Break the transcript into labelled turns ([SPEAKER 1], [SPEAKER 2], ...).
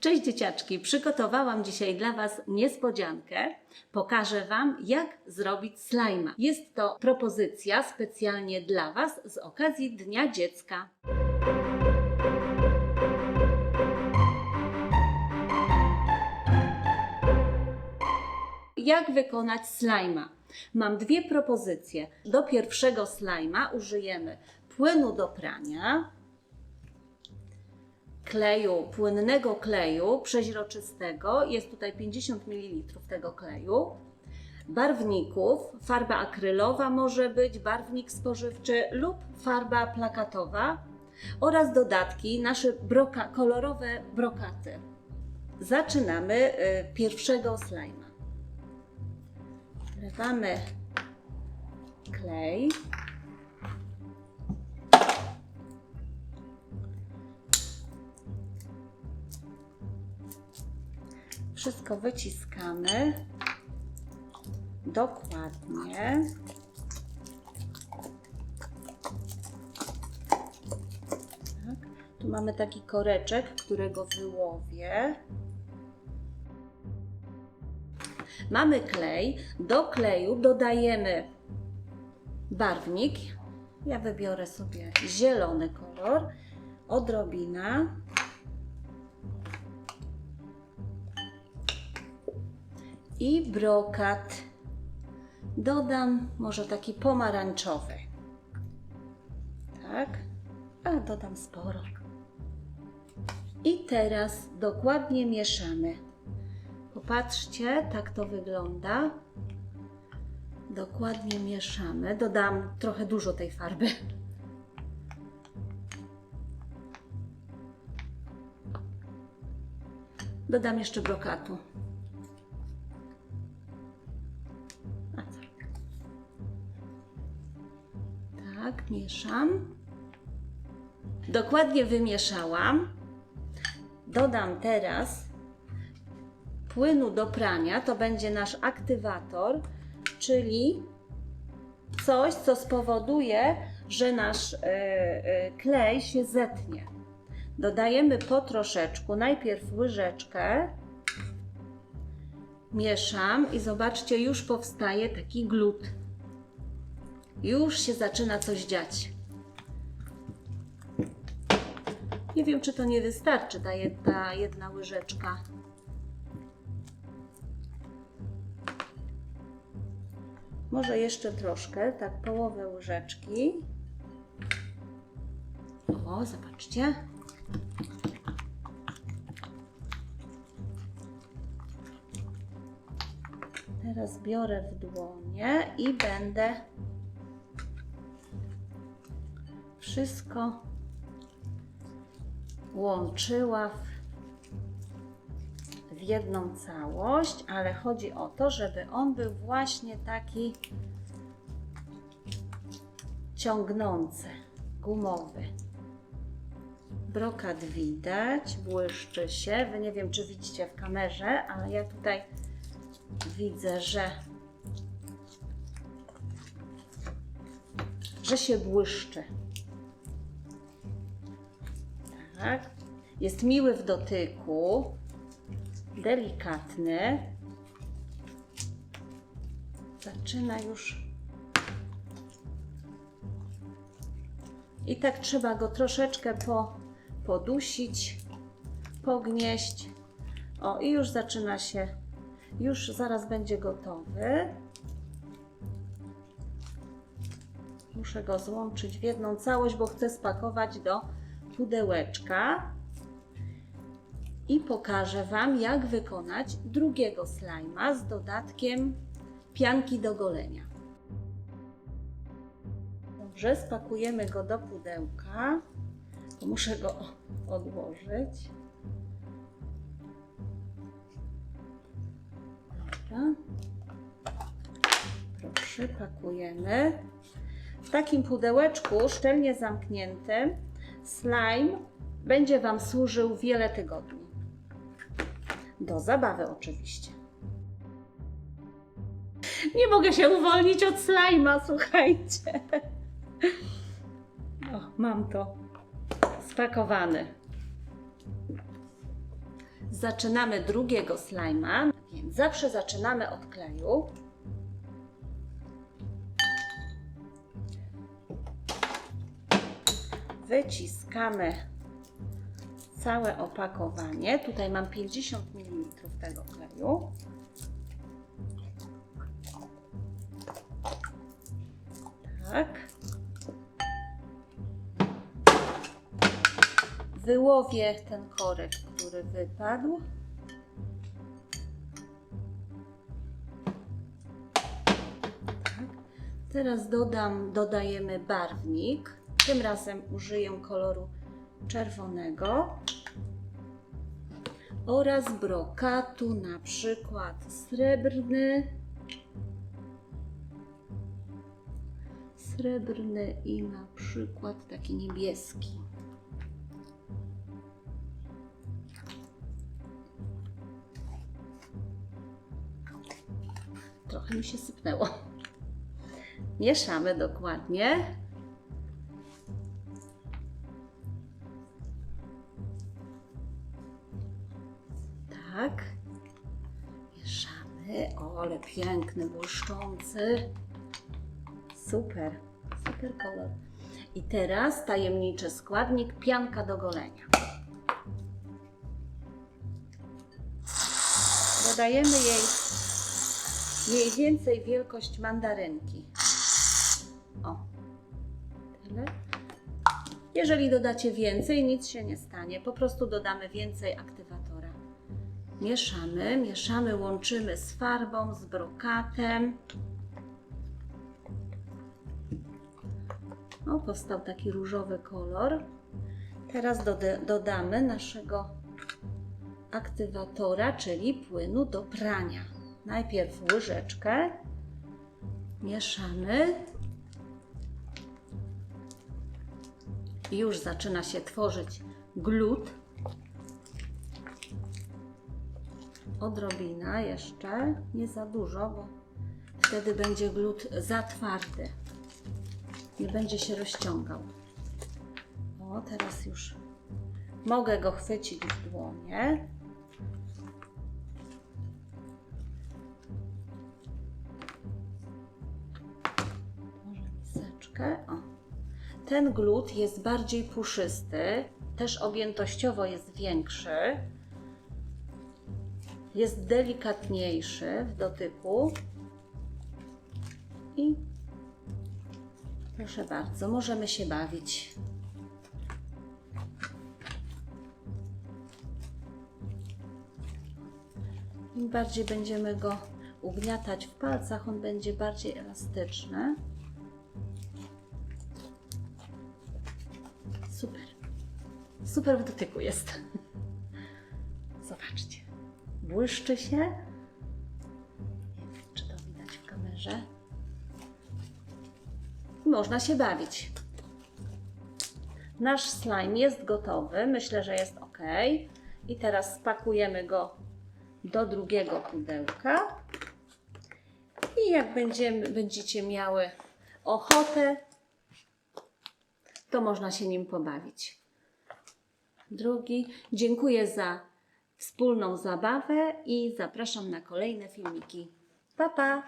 [SPEAKER 1] Cześć dzieciaczki, przygotowałam dzisiaj dla Was niespodziankę. Pokażę Wam, jak zrobić slajma. Jest to propozycja specjalnie dla Was z okazji Dnia Dziecka. Jak wykonać slajma? Mam dwie propozycje. Do pierwszego slajma użyjemy płynu do prania, kleju, płynnego kleju przeźroczystego. Jest tutaj 50 ml tego kleju. Barwników, farba akrylowa może być, barwnik spożywczy lub farba plakatowa oraz dodatki, nasze broka, kolorowe brokaty. Zaczynamy y, pierwszego slajma. Wlewamy klej. Wszystko wyciskamy dokładnie. Tak. Tu mamy taki koreczek, którego wyłowię. Mamy klej. Do kleju dodajemy barwnik. Ja wybiorę sobie zielony kolor. Odrobina. I brokat. Dodam może taki pomarańczowy. Tak. A dodam sporo. I teraz dokładnie mieszamy. Popatrzcie, tak to wygląda. Dokładnie mieszamy. Dodam trochę dużo tej farby. Dodam jeszcze brokatu. Tak, mieszam. Dokładnie wymieszałam. Dodam teraz płynu do prania, to będzie nasz aktywator, czyli coś, co spowoduje, że nasz e, e, klej się zetnie. Dodajemy po troszeczku, najpierw łyżeczkę, mieszam i zobaczcie, już powstaje taki glut. Już się zaczyna coś dziać. Nie wiem, czy to nie wystarczy, ta jedna, jedna łyżeczka. Może jeszcze troszkę, tak połowę łyżeczki. O, zobaczcie. Teraz biorę w dłonie i będę wszystko łączyła w, w jedną całość, ale chodzi o to, żeby on był właśnie taki ciągnący, gumowy. Brokat widać, błyszczy się. Wy nie wiem, czy widzicie w kamerze, ale ja tutaj widzę, że, że się błyszczy. Tak. Jest miły w dotyku, delikatny. Zaczyna już. I tak trzeba go troszeczkę po, podusić, pognieść. O, i już zaczyna się, już zaraz będzie gotowy. Muszę go złączyć w jedną całość, bo chcę spakować do pudełeczka i pokażę Wam, jak wykonać drugiego slajma z dodatkiem pianki do golenia. Dobrze, spakujemy go do pudełka. Muszę go odłożyć. Dobra. Proszę, pakujemy. W takim pudełeczku szczelnie zamkniętym slime będzie Wam służył wiele tygodni. Do zabawy oczywiście. Nie mogę się uwolnić od slajma, słuchajcie. O, mam to spakowany. zaczynamy drugiego slajma, więc zawsze zaczynamy od kleju. Wyciskamy całe opakowanie. Tutaj mam 50 ml tego kleju. Tak. Wyłowię ten korek, który wypadł. Tak. Teraz dodam, dodajemy barwnik. Tym razem użyję koloru czerwonego oraz brokatu, na przykład srebrny, srebrny i na przykład taki niebieski. Trochę mi się sypnęło. Mieszamy dokładnie. Piękny, błyszczący. Super, super kolor. I teraz tajemniczy składnik pianka do golenia. Dodajemy jej mniej więcej wielkość mandarynki. O, tyle. Jeżeli dodacie więcej, nic się nie stanie. Po prostu dodamy więcej aktywatora. Mieszamy, mieszamy, łączymy z farbą, z brokatem. O, powstał taki różowy kolor. Teraz doda- dodamy naszego aktywatora, czyli płynu do prania. Najpierw łyżeczkę mieszamy. Już zaczyna się tworzyć glut. Odrobina jeszcze, nie za dużo, bo wtedy będzie glut za twardy. Nie będzie się rozciągał. O, teraz już mogę go chwycić w dłonie. Może. O. Ten glut jest bardziej puszysty, też objętościowo jest większy. Jest delikatniejszy w dotyku. I proszę bardzo, możemy się bawić. Im bardziej będziemy go ugniatać w palcach, on będzie bardziej elastyczny. Super. Super w dotyku jest. Zobaczcie. Błyszczy się. Nie wiem, czy to widać w kamerze. Można się bawić. Nasz slime jest gotowy. Myślę, że jest ok. I teraz spakujemy go do drugiego pudełka. I jak będziemy, będziecie miały ochotę, to można się nim pobawić. Drugi, dziękuję za wspólną zabawę i zapraszam na kolejne filmiki. Pa, pa!